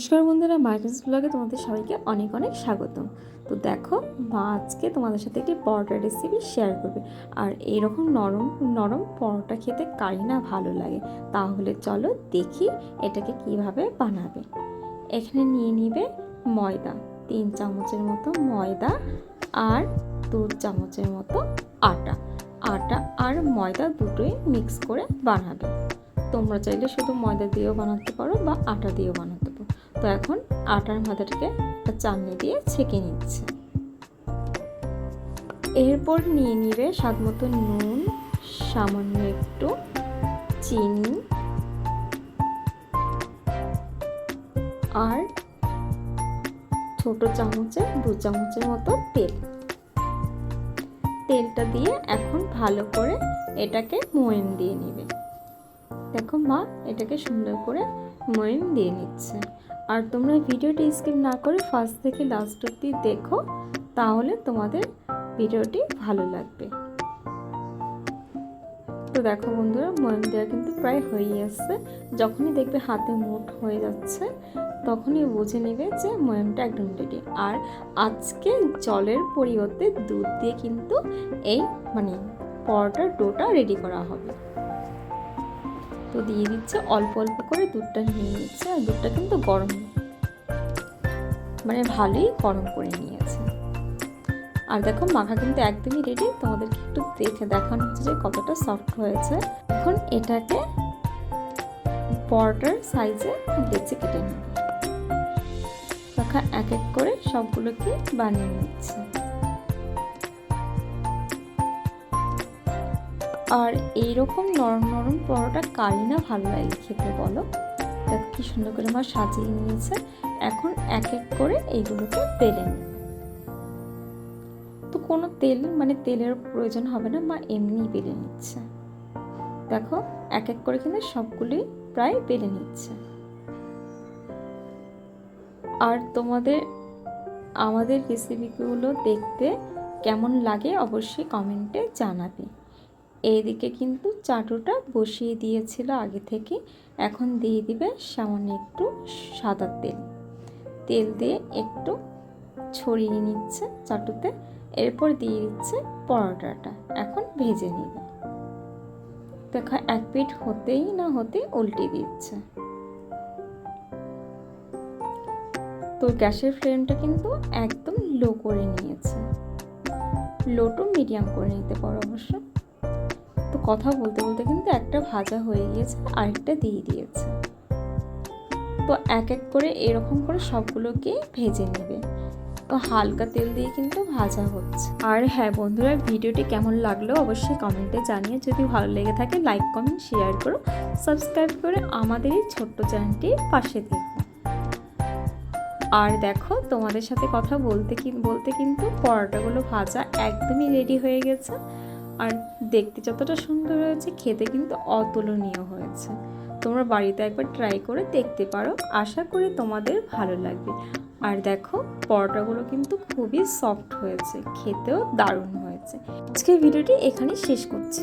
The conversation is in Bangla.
নমস্কার বন্ধুরা, মার্কেটস ব্লগে তোমাদের সবাইকে অনেক অনেক স্বাগতম। তো দেখো, মা আজকে তোমাদের সাথে একটি পরোটা রেসিপি শেয়ার করবে। আর এইরকম নরম নরম পরোটা খেতে কারি না ভালো লাগে। তাহলে চলো দেখি এটাকে কীভাবে বানাবে। এখানে নিয়ে নিবে ময়দা, তিন চামচের মতো ময়দা আর দু চামচের মতো আটা। আটা আর ময়দা দুটোই মিক্স করে বানাবে। তোমরা চাইলে শুধু ময়দা দিয়েও বানাতে পারো বা আটা দিয়েও বানাতে তো এখন আটার মাথাটাকে একটা চাটনি দিয়ে ছেঁকে নিচ্ছে। এরপর নিয়ে নিবে স্বাদ মতো নুন, সামান্য একটু চিনি আর ছোট চামচে দু চামচের মতো তেল। তেলটা দিয়ে এখন ভালো করে এটাকে ময়ন দিয়ে নিবে। দেখো মা, এটাকে সুন্দর করে ময়ন দিয়ে নিচ্ছে। আর তোমরা ভিডিওটি স্কিপ না করে ফার্স্ট থেকে লাস্ট অব্দি দেখো, তাহলে তোমাদের ভিডিওটি ভালো লাগবে। তো দেখো বন্ধুরা ময়ন দেওয়া কিন্তু প্রায় হয়েই আসছে। যখনই দেখবে হাতে মুঠ হয়ে যাচ্ছে, তখনই বুঝে নেবে যে ময়নটা একদম রেডি আর আজকে জলের পরিবর্তে দুধ দিয়ে কিন্তু এই মানে পরোটার ডোটা রেডি করা হবে। তো দিয়ে দিচ্ছে, অল্প অল্প করে দুধটা নিয়ে নিচ্ছে, আর দুধটা কিন্তু গরম মানে ভালোই গরম করে নিয়েছে। আর দেখো, মাখা কিন্তু একদমই রেডি তোমাদেরকে একটু দেখে দেখানো হচ্ছে যে কতটা সফট হয়েছে। এখন এটাকে পরোটার সাইজে বেঁচে কেটে মাখা এক এক করে সবগুলোকে বানিয়ে নিচ্ছে। আর এইরকম নরম নরম পরোটা কারি না ভালো লাগে খেতে, বলো? দেখো কি সুন্দর করে মা সাজিয়ে নিয়েছে। এখন এক এক করে এইগুলোকে তেলে নেবে। তো কোনো তেল মানে তেলের প্রয়োজন হবে না, মা এমনিই বেলে নিচ্ছে। দেখো, এক এক করে কিন্তু সবগুলোই প্রায় বেলে নিচ্ছে। আর তোমাদের, আমাদের রেসিপিগুলো দেখতে কেমন লাগে অবশ্যই কমেন্টে জানাবে। এইদিকে কিন্তু চাটুটা বসিয়ে দিয়েছিল আগে থেকে। এখন দিয়ে দিবে সামান্য একটু সাদা তেল। তেল দিয়ে একটু ছড়িয়ে নিচ্ছে চাটুতে। এরপর দিয়ে দিচ্ছে পরোটাটা। এখন ভেজে নিবে। দেখা, এক পিঠ হতেই না হতে উল্টে দিচ্ছে। তো গ্যাসের ফ্লেমটা কিন্তু একদম লো করে নিয়েছে। লো টু মিডিয়াম করে নিতে পারো অবশ্য। কথা বলতে বলতে কিন্তু একটা ভাজা হয়ে গিয়েছে, আরেকটা দিয়ে দিয়েছে। তো এক এক করে এরকম করে সবগুলোকে ভেজে নেবে। তো হালকা তেল দিয়ে কিন্তু ভাজা হচ্ছে। আর হ্যাঁ বন্ধুরা, ভিডিওটি কেমন লাগল অবশ্যই কমেন্টে জানিয়ে, যদি ভালো লেগে থাকে লাইক, কমেন্ট, শেয়ার করো, সাবস্ক্রাইব করে আমাদের এই ছোট্ট চ্যানেলটির পাশে দেখো। আর দেখো, তোমাদের সাথে কথা বলতে বলতে কিন্তু পরোটাগুলো ভাজা একদমই রেডি হয়ে গেছে। আর দেখতে যতটা সুন্দর হয়েছে, খেতে কিন্তু অতুলনীয় হয়েছে। তোমরা বাড়িতে একবার ট্রাই করে দেখতে পারো। আশা করি তোমাদের ভালো লাগবে। আর দেখো, পরোটাগুলো কিন্তু খুবই সফট হয়েছে, খেতেও দারুণ হয়েছে। আজকের ভিডিওটি এখানে শেষ করছি।